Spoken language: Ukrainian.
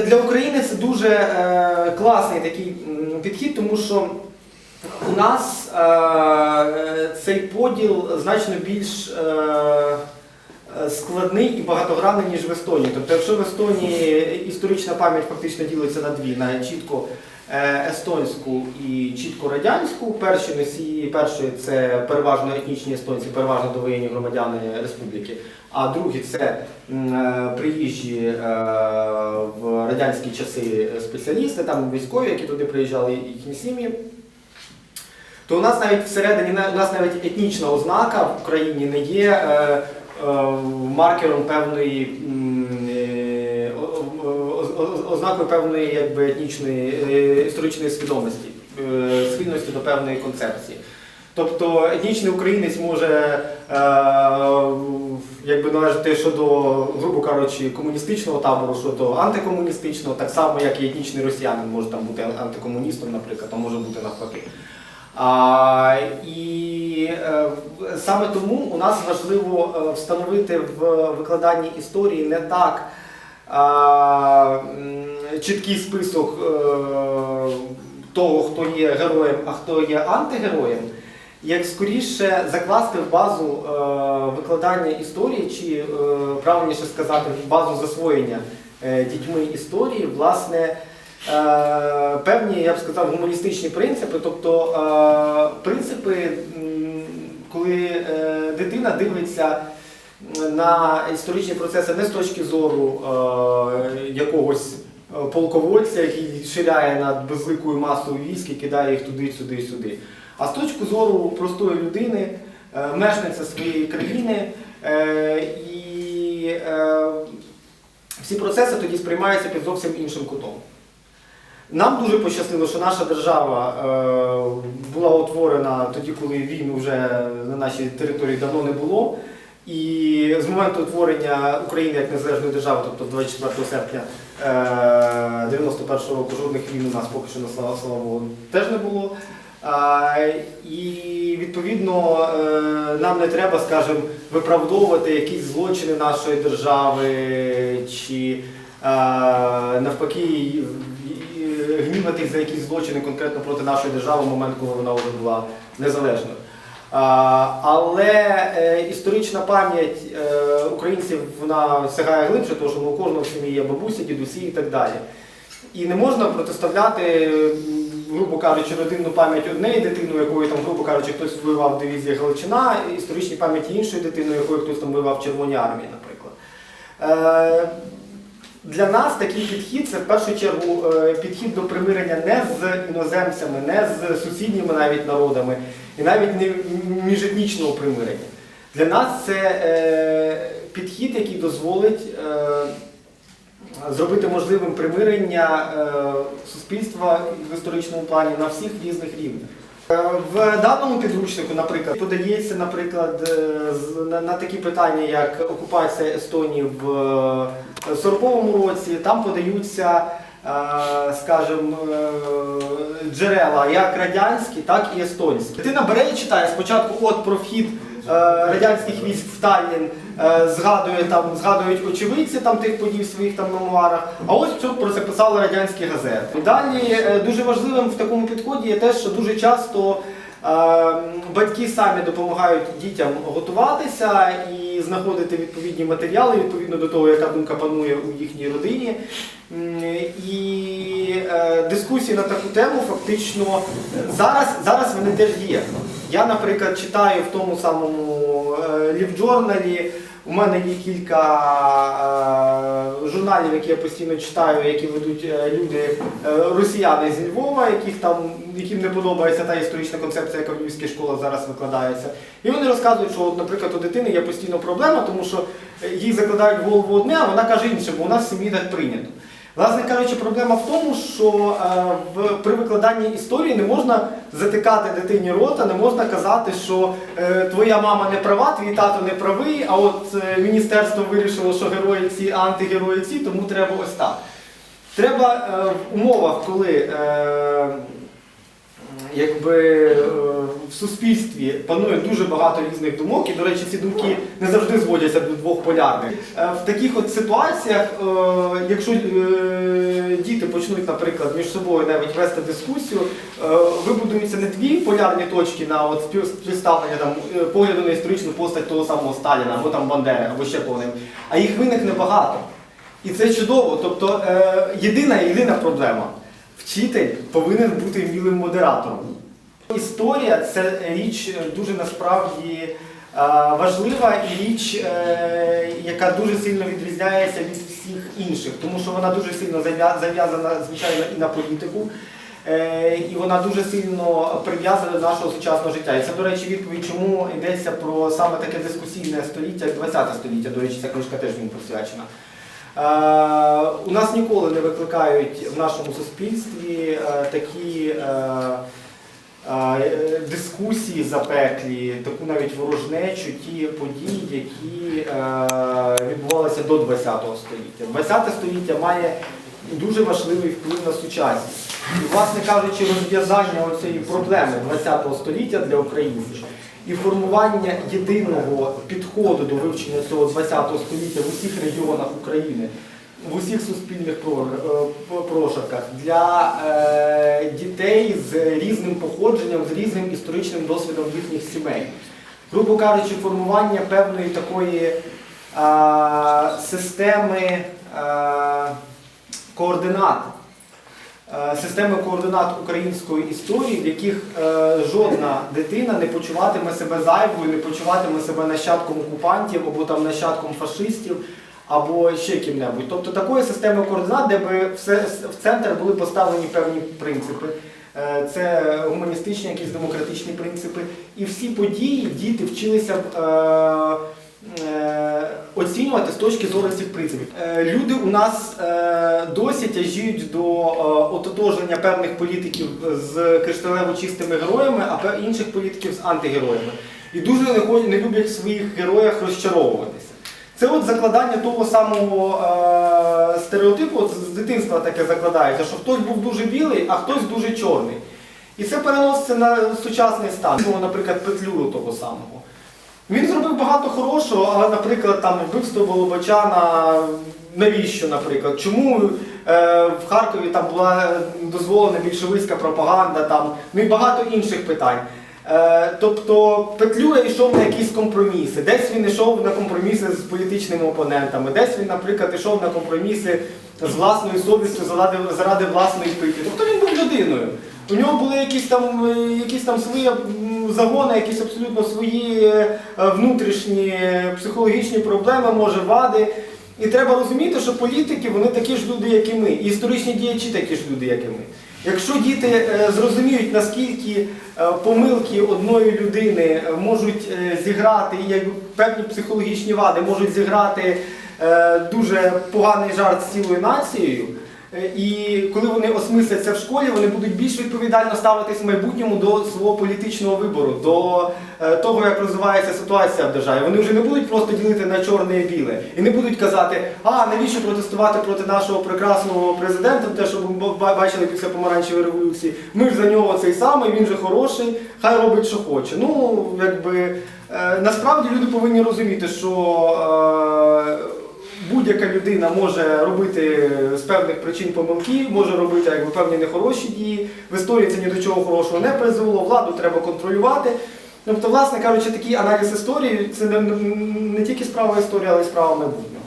Для України це дуже е, класний такий підхід, тому що у нас е, цей поділ значно більш е, е, складний і багатогранний, ніж в Естонії. Тобто, якщо в Естонії історична пам'ять фактично ділиться на дві, на чітко е, естонську і чітко радянську, перші носії першої це переважно етнічні естонці, переважно довоєнні громадяни республіки. А другі це е, приїжджі е, в радянські часи спеціалісти, там військові, які туди приїжджали, і їхні сім'ї. То у нас навіть всередині у нас навіть етнічна ознака в Україні не є е, е, маркером певної е, ознакою певної якби, етнічної е, історичної свідомості, е, схильності до певної концепції. Тобто етнічний українець може е, якби належати щодо, грубо кажучи, комуністичного табору, щодо антикомуністичного, так само, як і етнічний росіянин може там бути антикомуністом, наприклад, а може бути навпаки. А, і е, саме тому у нас важливо встановити в викладанні історії не так чіткий список е, того, хто є героєм, а хто є антигероєм, як скоріше закласти в базу е, викладання історії, чи е, правильніше сказати, в базу засвоєння дітьми історії, власне. Певні, я б сказав, гуманістичні принципи, тобто принципи, коли дитина дивиться на історичні процеси не з точки зору е, якогось е, полководця, який ширяє над безликою масою військ і кидає їх туди, сюди, сюди, а з точки зору простої людини, е, мешканця своєї країни. е, І е, всі процеси тоді сприймаються під зовсім іншим кутом. Нам дуже пощастило, що наша держава е, була утворена тоді, коли війни вже на нашій території давно не було. І з моменту утворення України як незалежної держави, тобто 24 серпня е, 91 року, жодних війн у нас поки що, на слава, слава Богу, теж не було. І відповідно е, нам не треба, скажімо, виправдовувати якісь злочини нашої держави чи е, навпаки гніватись за якісь злочини конкретно проти нашої держави в момент, коли вона вже була незалежною. Але е, історична пам'ять е, українців вона сягає глибше, тому що ну, у кожного в сім'ї є бабуся, дідусі і так далі. І не можна протиставляти, грубо кажучи, родинну пам'ять однієї дитини, якою там, грубо кажучи, хтось воював в дивізії Галичина, і історичній пам'яті іншої дитини, якою хтось там воював в Червоній армії, наприклад. Для нас такий підхід це в першу чергу е, підхід до примирення не з іноземцями, не з сусідніми навіть народами, і навіть не міжетнічного примирення. Для нас це е, підхід, який дозволить е, зробити можливим примирення суспільства в історичному плані на всіх різних рівнях. В даному підручнику, наприклад, подається, наприклад, на такі питання, як окупація Естонії в 40-му році, там подаються, е, скажімо, е, джерела як радянські, так і естонські. Дитина бере і читає спочатку от про вхід е, радянських військ в Таллін, згадує там, згадують очевидці там тих подій в своїх там мемуарах. А ось що про це писали радянські газети. Далі дуже важливим в такому підході є те, що дуже часто батьки самі допомагають дітям готуватися і знаходити відповідні матеріали відповідно до того, яка думка панує у їхній родині. І е, дискусії на таку тему фактично зараз, зараз вони теж є. Я, наприклад, читаю в тому самому е, лівджорналі. У мене є кілька е, журналів, які я постійно читаю, які ведуть е, люди, е, росіяни зі Львова, яких там, яким не подобається та історична концепція, яка в Львівській школі зараз викладається. І вони розказують, що, наприклад, у дитини є постійно проблема, тому що їй закладають в голову одне, а вона каже інше, бо у нас в сім'ї так прийнято. Власне кажучи, проблема в тому, що е, при викладанні історії не можна затикати дитині рота, не можна казати, що е, твоя мама не права, твій тато не правий, а от е, міністерство вирішило, що герої ці, антигерої ці, тому треба ось так. Треба е, в умовах, коли е, якби е, в суспільстві панує дуже багато різних думок, і, до речі, ці думки не завжди зводяться до двох полярних. Е, В таких от ситуаціях, е, якщо діти почнуть, наприклад, між собою навіть вести дискусію, вибудуються не дві полярні точки на от співставлення там погляду на історичну постать того самого Сталіна або там Бандери, або ще кого а їх виникне багато. І це чудово. Тобто єдина єдина проблема. Вчитель повинен бути вмілим модератором. Історія це річ е, дуже насправді е, важлива і річ, е, яка дуже сильно відрізняється від всіх інших, тому що вона дуже сильно зав'язана, звичайно, і на політику. І вона дуже сильно прив'язана до нашого сучасного життя. І це, до речі, відповідь, чому йдеться про саме таке дискусійне століття, як 20 століття. До речі, ця книжка теж їм присвячена. Е, У нас ніколи не викликають в нашому суспільстві е, такі е, дискусії запеклі, таку навіть ворожнечу, ті події, які відбувалися до ХХ століття. ХХ століття має дуже важливий вплив на сучасність. І, власне кажучи, розв'язання цієї проблеми ХХ століття для українців і формування єдиного підходу до вивчення цього ХХ століття в усіх регіонах України, в усіх суспільних е, прошарках для е, дітей з різним походженням, з різним історичним досвідом їхніх сімей. Грубо кажучи, формування певної такої е, системи координат системи координат української історії, в яких е, жодна дитина не почуватиме себе зайвою, не почуватиме себе нащадком окупантів або там нащадком фашистів, або ще ким-небудь. Тобто такої системи координат, де би все, в центр були поставлені певні принципи. Е, Це гуманістичні, якісь демократичні принципи. І всі події діти вчилися е, е, оцінювати з точки зору цих принципів. Е, Люди у нас е, досі тяжіють до е, ототожнення певних політиків з кришталево чистими героями, а інших політиків з антигероями. І дуже не, не люблять в своїх героях розчаровуватися. Це от закладання того самого е, стереотипу, от з дитинства таке закладається, що хтось був дуже білий, а хтось дуже чорний. І це переноситься на сучасний стан. Ну, Наприклад, Петлюру того самого. Він зробив багато хорошого, але, наприклад, там вбивство Волобачана, навіщо, наприклад? Чому е, в Харкові там була дозволена більшовицька пропаганда, там, ну і багато інших питань. Е, тобто Петлюра йшов на якісь компроміси. Десь він йшов на компроміси з політичними опонентами, десь він, наприклад, йшов на компроміси з власною совістю заради, заради власної питі. Тобто він був людиною. У нього були якісь там, е, якісь там свої загони, якісь абсолютно свої е, внутрішні е, психологічні проблеми, може, вади. І треба розуміти, що політики вони такі ж люди, як і ми, і історичні діячі такі ж люди, як і ми. Якщо діти зрозуміють, наскільки помилки одної людини можуть зіграти, і певні психологічні вади можуть зіграти дуже поганий жарт з цілою нацією, і коли вони осмисляться в школі, вони будуть більш відповідально ставитись в майбутньому до свого політичного вибору, до е, того, як розвивається ситуація в державі. Вони вже не будуть просто ділити на чорне і біле. І не будуть казати, а навіщо протестувати проти нашого прекрасного президента, те, що ми бачили після помаранчевої революції. Ми ж за нього цей самий, він же хороший, хай робить, що хоче. Ну, якби е, насправді люди повинні розуміти, що. Е, Будь-яка людина може робити з певних причин помилки, може робити якби, певні нехороші дії. В історії це ні до чого хорошого не призвело, владу треба контролювати. Тобто, власне кажучи, такий аналіз історії це не, не тільки справа історії, але й справа майбутнього.